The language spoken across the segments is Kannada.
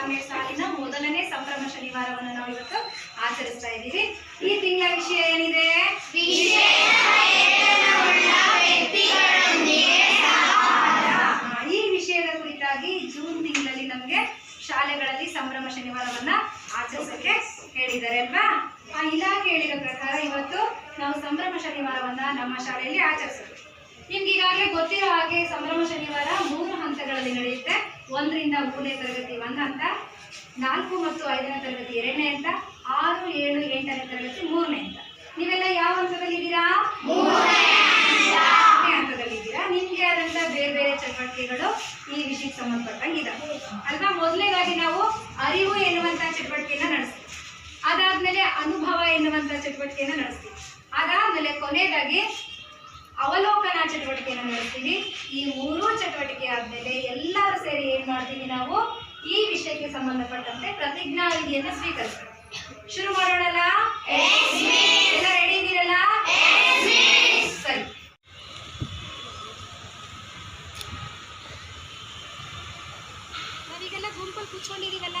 ಕಾಂಗ್ರೆಸ್ ಸಾಲಿನ ಮೊದಲನೇ ಸಂಭ್ರಮ ಶನಿವಾರವನ್ನು ನಾವು ಇವತ್ತು ಆಚರಿಸ್ತಾ ಇದ್ದೀವಿ. ಈ ತಿಂಗಳ ವಿಷಯ ಏನಿದೆ? ಈ ವಿಷಯದ ಕುರಿತಾಗಿ ಜೂನ್ ತಿಂಗಳಲ್ಲಿ ನಮಗೆ ಶಾಲೆಗಳಲ್ಲಿ ಸಂಭ್ರಮ ಶನಿವಾರವನ್ನ ಆಚರಿಸಕ್ಕೆ ಹೇಳಿದ್ದಾರೆ ಅಲ್ವಾ? ಆ ಇಲಾಖೆ ಹೇಳಿದ ಪ್ರಕಾರ ಇವತ್ತು ನಾವು ಸಂಭ್ರಮ ಶನಿವಾರವನ್ನ ನಮ್ಮ ಶಾಲೆಯಲ್ಲಿ ಆಚರಿಸಬೇಕು ನಿಮ್ಗೆ ಈಗಾಗಲೇ ಗೊತ್ತಿರೋ ಹಾಗೆ ಸಂಭ್ರಮ ಶನಿವಾರ ಮೂರು ಹಂತಗಳಲ್ಲಿ ನಡೆಯುತ್ತೆ. ಒಂದರಿಂದ ಮೂರನೇ ತರಗತಿ ಒಂದು ಹಂತ ನಾಲ್ಕು ಮತ್ತು ಐದನೇ ತರಗತಿ ಎರಡನೇ ಅಂತ ಆರು ಏಳು ಎಂಟನೇ ತರಗತಿ ಮೂರನೇ ಹಂತ ನೀವೆಲ್ಲ ಯಾವ ಹಂತದಲ್ಲಿದ್ದೀರಾ? ಮೂರನೇ ಹಂತದಲ್ಲಿದ್ದೀರಾ. ನಿಮ್ಗೆ ಆದಂತ ಬೇರೆ ಬೇರೆ ಚಟುವಟಿಕೆಗಳು ಈ ವಿಷಯಕ್ಕೆ ಸಂಬಂಧಪಟ್ಟಂಗಿದ್ದಾವೆ ಅಲ್ವಾ? ಮೊದಲನೇದಾಗಿ ನಾವು ಅರಿವು ಎನ್ನುವಂತ ಚಟುವಟಿಕೆಯನ್ನ ನಡೆಸ್ತೀವಿ. ಅದಾದ್ಮೇಲೆ ಅನುಭವ ಎನ್ನುವಂತ ಚಟುವಟಿಕೆಯನ್ನ ನಡೆಸ್ತೀವಿ. ಅದಾದ್ಮೇಲೆ ಕೊನೆಯದಾಗಿ ಅವಲೋಕನ ಚಟುವಟಿಕೆಯನ್ನು ನಡೆಸ್ತೀವಿ. ಈ ಮೂರು ಚಟುವಟಿಕೆ ಆದ್ಮೇಲೆ ಎಲ್ಲರೂ ಸೇರಿ ಏನ್ ಮಾಡ್ತೀವಿ ನಾವು? ಈ ವಿಷಯಕ್ಕೆ ಸಂಬಂಧಪಟ್ಟಂತೆ ಪ್ರತಿಜ್ಞಾ ವಿಧಿಯನ್ನು ಸ್ವೀಕರಿಸ್ತೀವಿ. ಶುರು ಮಾಡೋಣಲ್ಲ? ಎಲ್ಲ ರೆಡಿ ಇದ್ದೀರಲ್ಲ? ಸರಿ. ನಾವೀಗೆಲ್ಲ ಗುಂಪಲ್ಲಿ ಕೂತ್ಕೊಂಡಿದೀವಲ್ಲ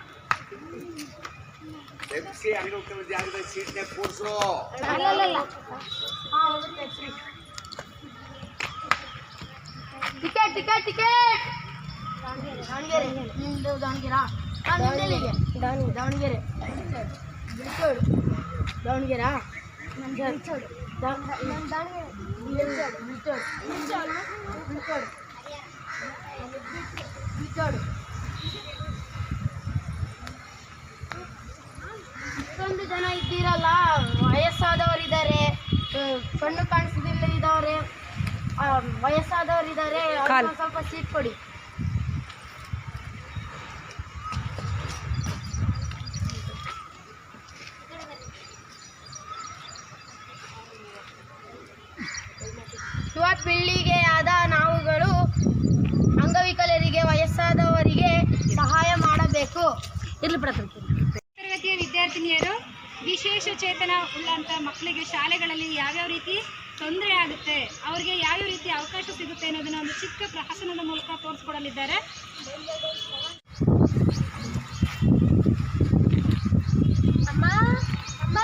ಎಫ್ಸಿ ಅಂಗಡಿ ಹೋಗ್ತಾರೆ ಜಾಗದ ಸೀಟ್ನಾಗ ಕೂರ್ಸು ಅಲ್ಲಲ್ಲ ಹಾ ಹೋಗುತ್ತೆ three ticket ticket ticket Davanagere ನಿಮ್ದು ದಾವಣಗೆರೆ ಹಾಂ ನಿಮ್ದೆಲ್ಲಿಗೆ ದಾವಣಗೆರೆ ಬಿಳ್ತೋಡು ದಾವಣಗೆರೆ ಇಷ್ಟೊಂದು ಜನ ಇದ್ದೀರಲ್ಲ? ವಯಸ್ಸಾದವರಿದ್ದಾರೆ. ಕಣ್ಣು ಕಾಣಿಸದಿಲ್ಲ ಇದ್ದವ್ರೆ. ವಯಸ್ಸಾದವರಿದ್ದಾರೆ. ಸ್ವಲ್ಪ ಸೀಟ್ ಕೊಡಿ. ಯುವ ಆದ ನಾವುಗಳು ಅಂಗವಿಕಲರಿಗೆ ವಯಸ್ಸಾದವರಿಗೆ ಸಹಾಯ ಮಾಡಬೇಕು. ಇರ್ಲಿ ತರಗತಿಯ ವಿದ್ಯಾರ್ಥಿನಿಯರು ವಿಶೇಷ ಚೇತನ ಉಳ್ಳಂತ ಮಕ್ಕಳಿಗೆ ಶಾಲೆಗಳಲ್ಲಿ ಯಾವ್ಯಾವ ರೀತಿ ತೊಂದರೆ ಆಗುತ್ತೆ, ಅವ್ರಿಗೆ ಯಾವ್ಯಾವ ರೀತಿ ಅವಕಾಶ ಸಿಗುತ್ತೆ ಅನ್ನೋದನ್ನ ಒಂದು ಚಿಕ್ಕ ಪ್ರಹಸನದ ಮೂಲಕ ತೋರಿಸ್ಕೊಡಲಿದ್ದಾರೆ. ಅಮ್ಮ ಅಮ್ಮ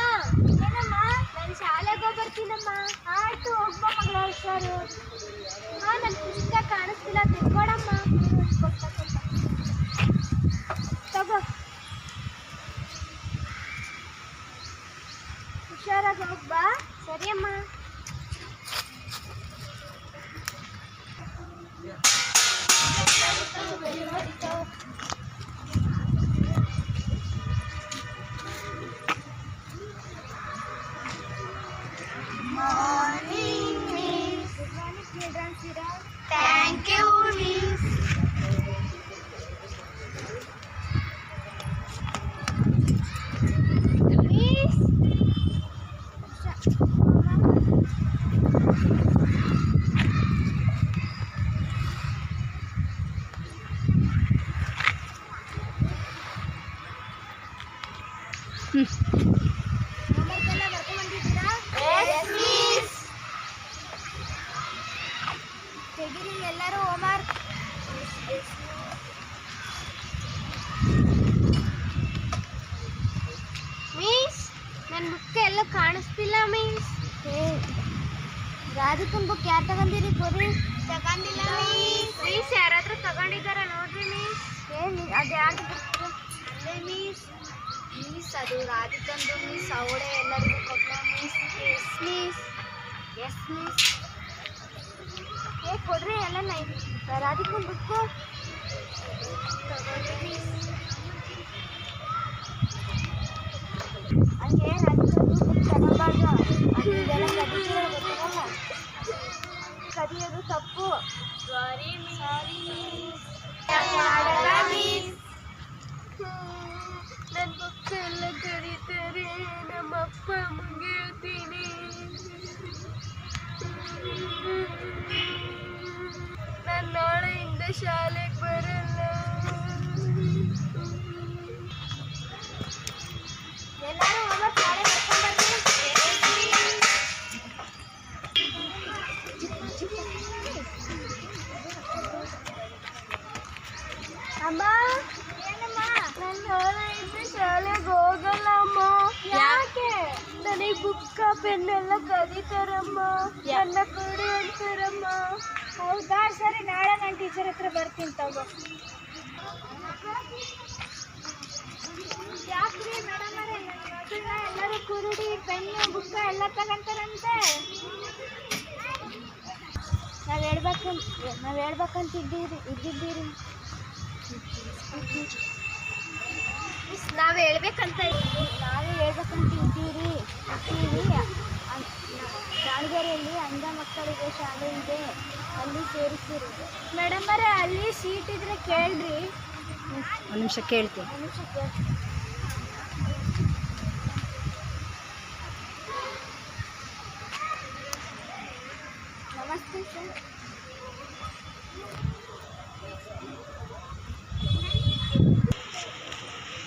ಕಾಣಿಸ್ತಿಲ್ಲ ಮೀಸ್ ರಾಧಿಕನ್ ಬುಕ್ ಯಾರು ತಗೊಂಡಿರಿ ಕೊರಿ ತಗೊಂಡಿಲ್ಲ ಮೀಸ್ ಮೀಸ್ ಯಾರಾದ್ರೂ ತಗೊಂಡಿದ್ದಾರ ನೋಡ್ರಿ ಮೀಸ್ ಏನು ಅದು ಯಾರು ಅಲ್ಲೇ ಮೀಸ್ ಮೀಸ್ ಅದು ರಾಧಿಕಂದು ಮೀಸ್ ಅವಳೇ ಎಲ್ಲರಿಗೂ ಕೊಟ್ಟ ಮೀಸ್ ಎಸ್ ಮೀಸ್ ಎಸ್ ಮೀಸ್ ಏ ಕೊಡ್ರಿ ಎಲ್ಲ ನೈ ರಾಧಿಕನ್ ಬುಕ್ಕು ಹಂಗೆ ರಾಧಿಕಂದು ತಗೋಬಾರ್ದು ಅದೆಲ್ಲ ಕದಿಯೋದು ಗೊತ್ತಲ್ಲ ಕದಿಯೋದು ತಪ್ಪು ಸಾರಿ ಸಾರಿ ನನ್ನ ಪಕ್ಕ ಎಲ್ಲ ಕರೀತಾರೆ ನಮ್ಮ ಅಪ್ಪ ಅಮ್ಮಗೆ ಹೇಳ್ತೀನಿ ನಾನು ನಾಳೆಯಿಂದ ಶಾಲೆಗೆ ಬರಲ್ಲ ಎಲ್ಲರೂ ಹೋಗ್ಬೇಕು ನಾಳೆ ನನಗೆ ಬುಕ್ಕ ಪೆನ್ ಎಲ್ಲ ಕದೀತಾರಮ್ಮ ನನ್ನ ಕೊಡಿ ಅಂತಾರಮ್ಮ. ಹೌದಾ? ಸರಿ ನಾಳೆ ನಾನು ಟೀಚರ್ ಹತ್ರ ಬರ್ತೀನಿ ತಗೋ. ಯಾಕ್ರಿ ಮೇಡಮ್ ಎಲ್ಲರೂ ಕುರುಡಿ ಪೆನ್ನು ಬುಕ್ಕ ಎಲ್ಲ ತಗೊಂತಾರಂತೆ. ನಾವು ಹೇಳ್ಬೇಕಂತ ನಾವು ಹೇಳ್ಬೇಕಂತ ಇದ್ದೀರಿ ಇದ್ದಿದ್ದೀರಿ. ನಾವು ಹೇಳ್ಬೇಕಂತ ನಾವು ಹೇಳ್ಬೇಕಂತ ಇದ್ದೀರಿ ಇದ್ದೀವಿ. ದಾವಣಗೆರೆಯಲ್ಲಿ ಅಂಧ ಮಕ್ಕಳಿಗೆ ಶಾಲೆ ಇದೆ. ಅಲ್ಲಿ ಸೇರಿಸಿರಿ ಮೇಡಮ್ ಅವರೇ ಅಲ್ಲಿ ಸೀಟ್ ಇದ್ರೆ ಕೇಳ್ರಿ. ಒಂದು ನಿಮಿಷ ಕೇಳ್ತೀನಿ. ಒಂದು ನಿಮಿಷ ಕೇಳ್ರಿ ನಮಸ್ತೆ ಸರ್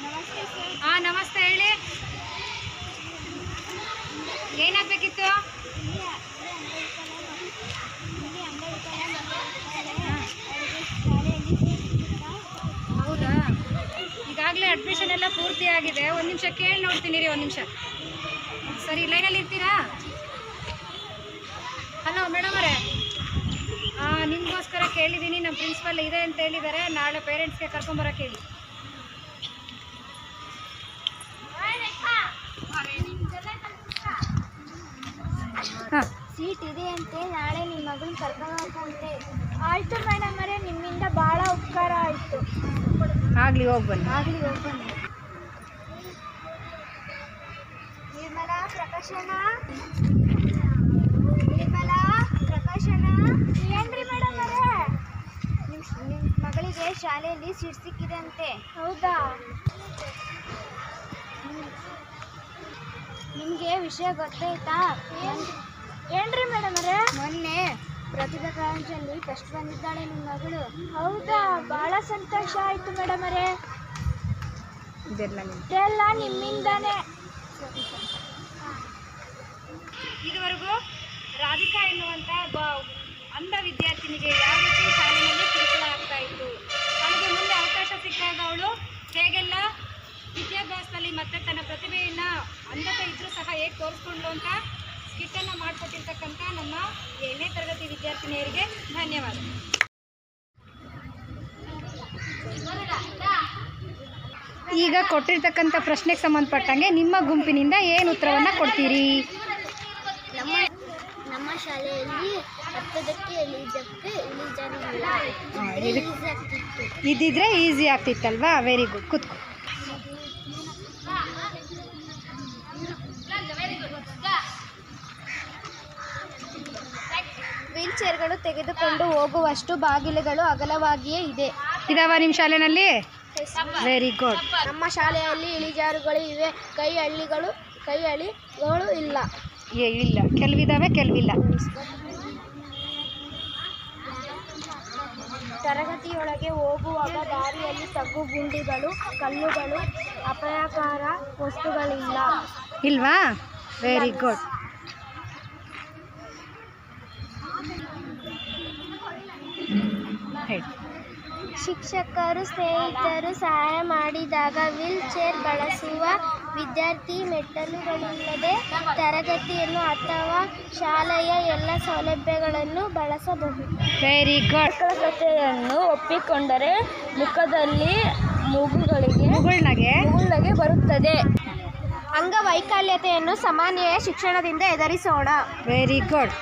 ನಮಸ್ತೆ ಸರ್ ಹಾಂ ನಮಸ್ತೆ ಹೇಳಿ ಏನಾಗಬೇಕಿತ್ತು ಇಲ್ಲಿ ಇಲ್ಲಿ ಅಂಬೇಡ್ಕರ್ ಹೌದಾ ಎಲ್ಲ ಪೂರ್ತಿ ಆಗಿದೆ. ಒಂದು ನಿಮಿಷ ಕೇಳಿ ನೋಡ್ತೀನಿ ರೀ ಒಂದು ನಿಮಿಷ. ಸರಿ ಲೈನಲ್ಲಿ ಇರ್ತೀರಾ? ಹಲೋ ಮೇಡಮ್ ಅವರೇ. ಹಾಂ ನಿಮಗೋಸ್ಕರ ಕೇಳಿದ್ದೀನಿ ನಮ್ಮ ಪ್ರಿನ್ಸಿಪಲ್ ಇದೆ ಅಂತ ಹೇಳಿದ್ದಾರೆ. ನಾಳೆ ಪೇರೆಂಟ್ಸ್ಗೆ ಕರ್ಕೊಂಬರೋಕೆ ಹೇಳಿ. ಹಾಂ. ಸೀಟ್ ಇದೆ ಅಂತೆ ನಾಳೆ ನಿಮ್ಮ ಮಗನ್ ಕರ್ಕೊಂಡಂತೆ ಆಯಿತು ಮೇಡಮ್ ಅವರೇ ನಿಮ್ಮಿಂದ ಭಾಳ ಉಪಕಾರ ಆಯಿತು. ಆಗಲಿ ಹೋಗಿ ಬನ್ನಿ. ಆಗಲಿ ಹೋಗ್ಬನ್ನಿ ಪ್ರಕಾಶನ ವಿಮಲ ಪ್ರಕಾಶನ ಏನ್ರಿ ಮೇಡಮ್ ಅರೇ ನಿಮ್ಮ ನಿಮ್ಮ ಮಗಳಿಗೆ ಶಾಲೆಯಲ್ಲಿ ಸೀಟ್ ಸಿಕ್ಕಿದೆ ಅಂತೆ. ಹೌದಾ? ನಿಮಗೆ ವಿಷಯ ಗೊತ್ತಾಯ್ತಾ? ಏನ್ರಿ ಮೇಡಮ್ ಅವರೇ? ಮೊನ್ನೆ ಪ್ರತಿಭಾ ಕಾರಂಜಲ್ಲಿ ಫಸ್ಟ್ ಬಂದಿದ್ದಾಳೆ ನಿಮ್ಮ ಮಗಳು. ಹೌದಾ? ಬಹಳ ಸಂತೋಷ ಆಯಿತು ಮೇಡಮ್ ಅವರೇ. ಇದೆಲ್ಲ ನಿಮ್ಮಿಂದಾನೇ. ಅಂಧ ವಿದ್ಯಾರ್ಥಿನಿಗೆ ಯಾವ ರೀತಿ ಶಾಲೆಯಲ್ಲಿ ಕಿರುಕುಳ ಆಗ್ತಾ ಇತ್ತು? ಅವಳಿಗೆ ಮುಂದೆ ಅವಕಾಶ ಸಿಕ್ಕಾಗ ಅವಳು ಹೇಗೆಲ್ಲ ವಿದ್ಯಾಭ್ಯಾಸದಲ್ಲಿ ಮತ್ತೆ ತನ್ನ ಪ್ರತಿಭೆಯನ್ನು ಅಂಧತೆ ಇದ್ರೂ ಸಹ ಹೇಗೆ ತೋರಿಸ್ಕೊಂಡ್ಲು ಅಂತ ಸ್ಕಿಟ್ಟನ್ನು ಮಾಡಿಕೊಟ್ಟಿರ್ತಕ್ಕಂಥ ನಮ್ಮ ಏಳನೇ ತರಗತಿ ವಿದ್ಯಾರ್ಥಿನಿಯರಿಗೆ ಧನ್ಯವಾದ. ಈಗ ಕೊಟ್ಟಿರ್ತಕ್ಕಂಥ ಪ್ರಶ್ನೆಗೆ ಸಂಬಂಧಪಟ್ಟಂಗೆ ನಿಮ್ಮ ಗುಂಪಿನಿಂದ ಏನು ಉತ್ತರವನ್ನು ಕೊಡ್ತೀರಿ ನಮ್ಮ ನಮ್ಮ ಶಾಲೆಯಲ್ಲಿ ಹತ್ತದಕ್ಕೆ ಇಳಿಜಕ್ಕೆ ಇಳಿಜಾರಿಲ್ಲ. ಹಾ, ಇದು- ಈಸಿ ಆಗ್ತಿತ್ತಲ್ವಾ? ವೆರಿ ಗುಡ್ ಕೂತ್ಕೊ. ವೀಲ್ ಚೇರ್ಗಳು ತೆಗೆದುಕೊಂಡು ಹೋಗುವಷ್ಟು ಬಾಗಿಲುಗಳು ಅಗಲವಾಗಿಯೇ ಇದೆ. ಇದಾವ ನಿಮ್ಮ ಶಾಲೆನಲ್ಲಿ? ವೆರಿ ಗುಡ್ ನಮ್ಮ ಶಾಲೆಯಲ್ಲಿ ಇಳಿಜಾರುಗಳು ಇವೆ. ಕೈ ಹಳ್ಳಿಗಳು ಕೈ ಹಳಿಗಳು ಇಲ್ಲ. ಏ ಇಲ್ಲ. ಕೆಲವಿದಾವೆ ಕೆಲವಿಲ್ಲ. ತರಗತಿಯೊಳಗೆ ಹೋಗುವಾಗ ದಾರಿಯಲ್ಲಿ ತಗ್ಗು ಗುಂಡಿಗಳು ಕಲ್ಲುಗಳು ಅಪಾಯಕಾರ ವಸ್ತುಗಳಿಲ್ಲ. ಇಲ್ವಾ? ವೆರಿ ಗುಡ್ ಶಿಕ್ಷಕರು ಸ್ನೇಹಿತರು ಸಹಾಯ ಮಾಡಿದಾಗ ವೀಲ್ ಚೇರ್ ಬಳಸುವ ವಿದ್ಯಾರ್ಥಿ ಮೆಟ್ಟಲುಗಳಿಲ್ಲದೆ ತರಗತಿಯನ್ನು ಅಥವಾ ಶಾಲೆಯ ಎಲ್ಲ ಸೌಲಭ್ಯಗಳನ್ನು ಬಳಸಬಹುದು. ವೆರಿ ಗುಡ್ ಕಥೆಯನ್ನು ಒಪ್ಪಿಕೊಂಡರೆ ಮುಖದಲ್ಲಿ ಮೂಗುಗಳಿಗೆ ಮುಗುಳ್ನಗೆ ಮುಗುಳ್ನಗೆ ಬರುತ್ತದೆ. ಅಂಗವೈಕಲ್ಯತೆಯನ್ನು ಸಾಮಾನ್ಯ ಶಿಕ್ಷಣದಿಂದ ಎದುರಿಸೋಣ. ವೆರಿ ಗುಡ್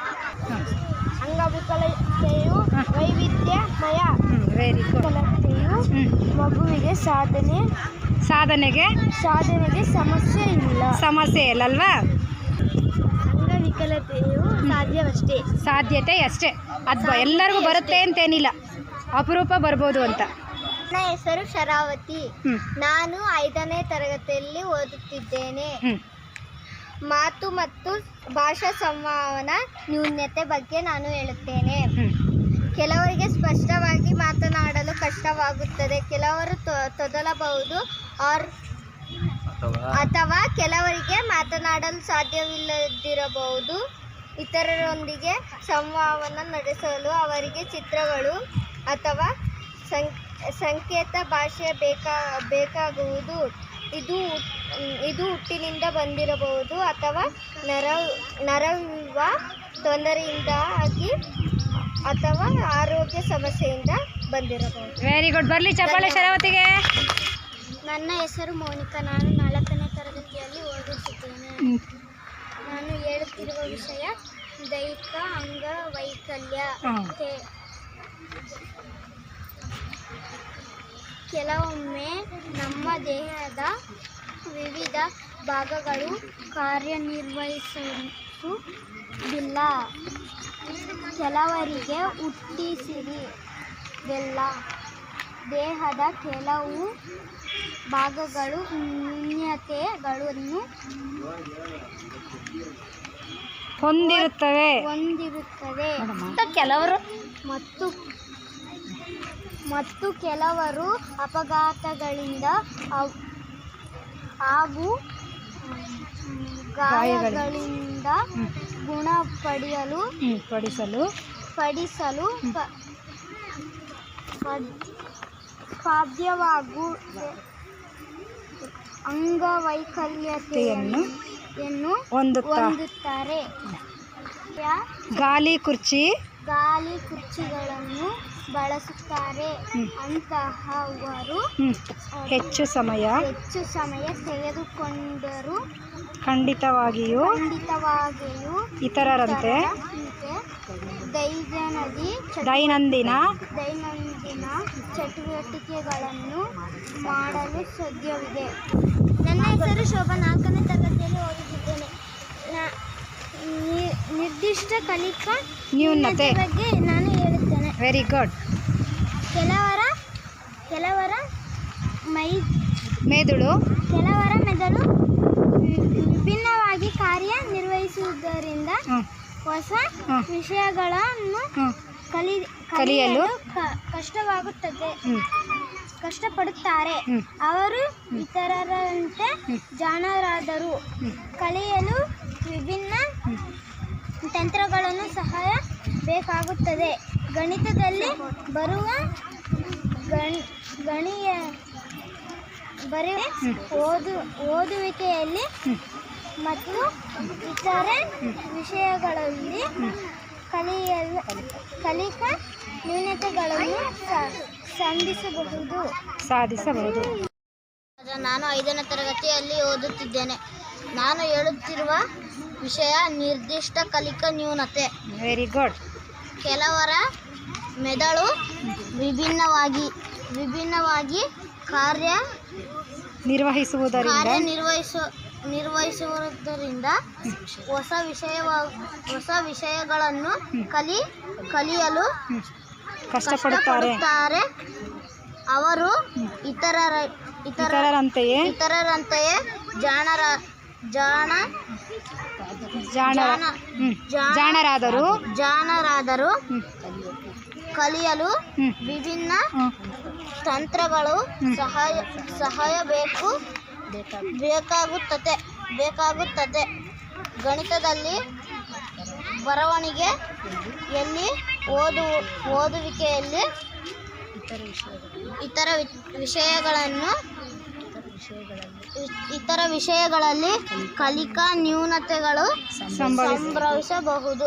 ಅಂಗವಿಕಲತೆಯು ವೈವಿಧ್ಯಮಯ. ವೆರಿ ಗುಡ್ ಮಗುವಿಗೆ ಸಾಧನೆ ಸಾಧನೆಗೆ ಸಾಧನೆಗೆ ಸಮಸ್ಯೆ ಇಲ್ಲ. ಸಮಸ್ಯೆ ಇಲ್ಲಲ್ವಾ ಅಂಗವಿಕಲತೆಯು ಸಾಧ್ಯವಷ್ಟೇ. ಸಾಧ್ಯತೆ ಅಷ್ಟೇ. ಅದು ಎಲ್ಲರಿಗೂ ಬರುತ್ತೆ ಅಂತೇನಿಲ್ಲ. ಅಪರೂಪ ಬರ್ಬೋದು ಅಂತ. ನನ್ನ ಹೆಸರು ಶರಾವತಿ. ನಾನು ಐದನೇ ತರಗತಿಯಲ್ಲಿ ಓದುತ್ತಿದ್ದೇನೆ. ಹ್ಞೂ ಮಾತು ಮತ್ತು ಭಾಷಾ ಸಂವಹನ ನ್ಯೂನ್ಯತೆ ಬಗ್ಗೆ ನಾನು ಹೇಳುತ್ತೇನೆ. ಹ್ಞೂ ಕೆಲವರಿಗೆ ಸ್ಪಷ್ಟವಾಗಿ ಮಾತನಾಡಲು ಕಷ್ಟವಾಗುತ್ತದೆ. ಕೆಲವರು ತೊ- ತೊದಲಬಹುದು. ಆರ್ ಅಥವಾ ಕೆಲವರಿಗೆ ಮಾತನಾಡಲು ಸಾಧ್ಯವಿಲ್ಲದಿರಬಹುದು. ಇತರರೊಂದಿಗೆ ಸಂವಹನ ನಡೆಸಲು ಅವರಿಗೆ ಚಿತ್ರಗಳು ಅಥವಾ ಸಂ- ಸಂಕೇತ ಭಾಷೆ ಬೇಕಾ ಬೇಕಾಗುವುದು. ಇದು ಇದು ಹುಟ್ಟಿನಿಂದ ಬಂದಿರಬಹುದು ಅಥವಾ ನರ ನರವಿವ ತೊಂದರೆಯಿಂದಾಗಿ ಅಥವಾ ಆರೋಗ್ಯ ಸಮಸ್ಯೆಯಿಂದ ಬಂದಿರಬಹುದು. ವೆರಿ ಗುಡ್ ಬರ್ಲಿ ಚಪ್ಪಾಳೆ ಶರಾವತಿಗೆ. ನನ್ನ ಹೆಸರು ಮೋನಿಕಾ. ನಾನು ನಾಲ್ಕನೇ ತರಗತಿಯಲ್ಲಿ ಓದುತ್ತಿದ್ದೇನೆ. ನಾನು ಹೇಳುತ್ತಿರುವ ವಿಷಯ ದೈಹಿಕ ಅಂಗವೈಕಲ್ಯ ಕೆಲವೊಮ್ಮೆ ನಮ್ಮ ದೇಹದ ವಿವಿಧ ಭಾಗಗಳು ಕಾರ್ಯನಿರ್ವಹಿಸುವುದಿಲ್ಲ ಕೆಲವರಿಗೆ ಹುಟ್ಟಿಸಿರಿ. ಬೆಲ್ಲ. ದೇಹದ ಕೆಲವು ಭಾಗಗಳು ನ್ಯೂನ್ಯತೆಗಳನ್ನು ಹೊಂದಿರುತ್ತವೆ. ಹೊಂದಿರುತ್ತವೆ. ಕೆಲವರು? ಮತ್ತು ಮತ್ತು ಕೆಲವರು ಅಪಘಾತಗಳಿಂದ ಹಾಗೂ ಗಾಯಗಳಿಂದ ಹ್ಮ್. ಗುಣಪಡೆಯಲು ಹ್ಞೂ ಪಡಿಸಲು. ಪಡಿಸಲು ಪ- ಸಾಧ್ಯವಾಗು ಅಂಗವೈಕಲ್ಯತೆಯನ್ನು ಯನ್ನು ಹೊಂದುತ್ತಾ. ಹೊಂದುತ್ತಾರೆ. ಯಾ- ಗಾಲಿ ಕುರ್ಚಿ. ಗಾಲಿ ಕುರ್ಚಿಗಳನ್ನು ಬಳಸುತ್ತಾರೆ. ಅಂತಹವರು ಹೆಚ್ಚು ಸಮಯ ಹೆಚ್ಚು ಸಮಯ ತೆಗೆದುಕೊಂಡರೂ. ಖಂಡಿತವಾಗಿಯೂ ಖಂಡಿತವಾಗಿಯೂ ಇತರರಂತೆ ದೈನದಿ ದೈನಂದಿ ದೈನಂದಿನ ದೈನಂದಿನ ಚಟುವಟಿಕೆಗಳನ್ನು ಮಾಡಲು ಸಾಧ್ಯವಿದೆ. ನನ್ನ ಹೆಸರು ಶೋಭಾ. ನಾಲ್ಕನೇ ತರಗತಿಯಲ್ಲಿ ಓದುತ್ತಿದ್ದೇನೆ ನಿರ್ದಿಷ್ಟ ಕಲಿಕಾ ನ್ಯೂನತೆ. ಬಗ್ಗೆ ನಾನು ವೆರಿ ಗುಡ್ ಕೆಲವರ ಕೆಲವರ ಮೈ ಮೆದುಳು. ಕೆಲವರ ಮೆದುಳು ವಿಭಿನ್ನವಾಗಿ ಕಾರ್ಯನಿರ್ವಹಿಸುವುದರಿಂದ ಹೊಸ. ವಿಷಯಗಳನ್ನು ಕಲಿ ಕಲಿಯಲು. ಕಷ್ಟವಾಗುತ್ತದೆ. ಕಷ್ಟಪಡುತ್ತಾರೆ. ಅವರು ಇತರರಂತೆ. ಜಾಣರಾದರು. ಕಲಿಯಲು ವಿಭಿನ್ನ ತಂತ್ರಗಳನ್ನು ಸಹಾಯ ಬೇಕಾಗುತ್ತದೆ. ಗಣಿತದಲ್ಲಿ ಬರುವ ಗಣ ಗಣಿಯ ಬರುವ ಓದು ಓದುವಿಕೆಯಲ್ಲಿ ಮತ್ತು ಇತರೆ ವಿಷಯಗಳಲ್ಲಿ ಕಲಿಯಲು ಕಲಿಕಾ ನ್ಯೂನತೆಗಳನ್ನು ಸಾಧಿಸಬಹುದು. ಸಂಧಿಸಬಹುದು. ಸಾಧಿಸಬಹುದು ನಾನು ಐದನೇ ತರಗತಿಯಲ್ಲಿ ಓದುತ್ತಿದ್ದೇನೆ. ನಾನು ಹೇಳುತ್ತಿರುವ ವಿಷಯ ನಿರ್ದಿಷ್ಟ ಕಲಿಕಾ ನ್ಯೂನತೆ. ವೆರಿ ಗುಡ್ ಕೆಲವರ ಮೆದುಳು ವಿಭಿನ್ನವಾಗಿ ವಿಭಿನ್ನವಾಗಿ ಕಾರ್ಯ ನಿರ್ವಹಿಸುವುದರಿಂದ ಕಾರ್ಯನಿರ್ವಹಿಸು ನಿರ್ವಹಿಸುವುದರಿಂದ ಹೊಸ ವಿಷಯ ಹೊಸ ವಿಷಯಗಳನ್ನು ಕಲಿ ಕಲಿಯಲು. ಕಷ್ಟಪಡುತ್ತಾರೆ ಅವರು ಇತರರ ಇತರ ಇತರರಂತೆಯೇ ಇತರರಂತೆಯೇ ಜಾಣರ ಜಾಣ ಜಾಣರಾದರು ಜಾಣರಾದರು. ಕಲಿಯಲು. ವಿಭಿನ್ನ ತಂತ್ರಗಳು ಸಹಾಯ ಸಹಾಯ ಬೇಕು. ಬೇಕಾಗುತ್ತದೆ ಬೇಕಾಗುತ್ತದೆ. ಗಣಿತದಲ್ಲಿ ಬರವಣಿಗೆ ಎಲ್ಲಿ ಓದು ಓದುವಿಕೆಯಲ್ಲಿ ಇತರ ವಿಷಯಗಳನ್ನು ಇತರ ವಿಷಯಗಳಲ್ಲಿ ಕಲಿಕಾ ನ್ಯೂನತೆಗಳು ಸಂಭವಿಸ. ಸಂಭವಿಸಬಹುದು.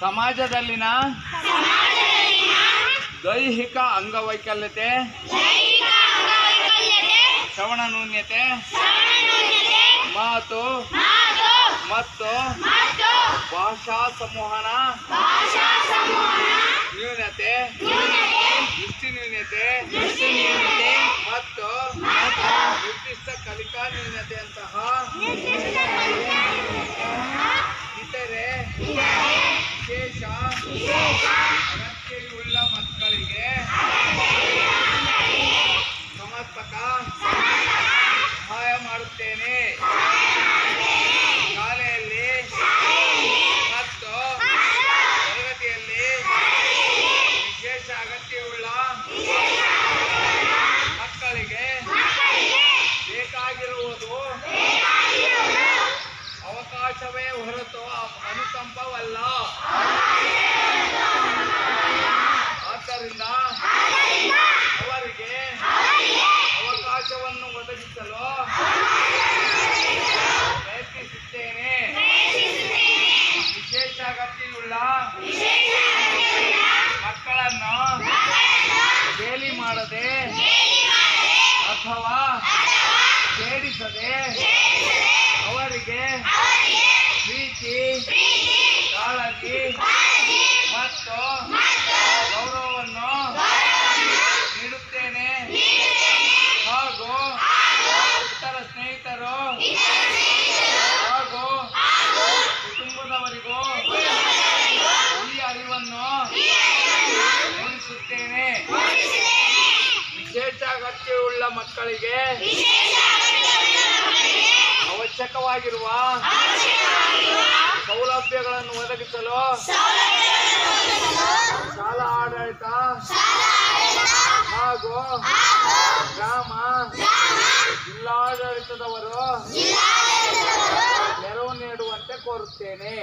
ಸಮಾಜದಲ್ಲಿನ ದೈಹಿಕ ಅಂಗವೈಕಲ್ಯತೆ, ಶ್ರವಣ ನೂನ್ಯತೆ, ಮಾತು, ಮತ್ತು ಭಾಷಾ ಸಂವಹನ, ನ್ಯೂನತೆ, ದೃಷ್ಟಿ ನ್ಯೂನತೆ ಮತ್ತು ನಿರ್ದಿಷ್ಟ ಕಲಿಕಾ ನ್ಯೂನತೆಯಂತಹ ಇತರೆ ವಿಶೇಷ ಅಗತ್ಯವುಳ್ಳ ಮಕ್ಕಳಿಗೆ ಸಮರ್ಪಕ ಸಹಾಯ ಮಾಡುತ್ತೇನೆ ಶಾಲೆಯಲ್ಲಿ ಮತ್ತು ತರಗತಿಯಲ್ಲಿ ವಿಶೇಷ ಅಗತ್ಯವುಳ್ಳ ಮಕ್ಕಳಿಗೆ ಬೇಕಾಗಿರುವುದು ಅವಕಾಶವೇ ಹೊರತು ಅನುಕಂಪವಲ್ಲ ಆದ್ದರಿಂದ ಅವರಿಗೆ ಅವಕಾಶವನ್ನು ಒದಗಿಸಲು ಪ್ರಯತ್ನಿಸುತ್ತೇನೆ ವಿಶೇಷ ಅಗತ್ಯವುಳ್ಳ ಮಕ್ಕಳನ್ನು ಗೇಲಿ ಮಾಡದೆ ಅಥವಾ ಸೇರಿಸದೆ ಅವರಿಗೆ ಪ್ರೀತಿ ಕಾಳಜಿ ಮತ್ತು ಗೌರವವನ್ನು ನೀಡುತ್ತೇನೆ ಹಾಗೂ ಇತರ ಸ್ನೇಹಿತರು ಹಾಗೂ ಕುಟುಂಬದವರಿಗೂ ಈ ಅರಿವನ್ನು ಮೂಡಿಸುತ್ತೇನೆ. ವಿಶೇಷ ಅಗತ್ಯವುಳ್ಳ ಮಕ್ಕಳಿಗೆ ಅವಶ್ಯಕವಾಗಿರುವ ಸೌಲಭ್ಯಗಳನ್ನು ಒದಗಿಸಲು ಶಾಲಾ ಆಡಳಿತ ಹಾಗೂ ಗ್ರಾಮ ಜಿಲ್ಲಾಡಳಿತದವರು ನೆರವು ನೀಡುವಂತೆ ಕೋರುತ್ತೇನೆ.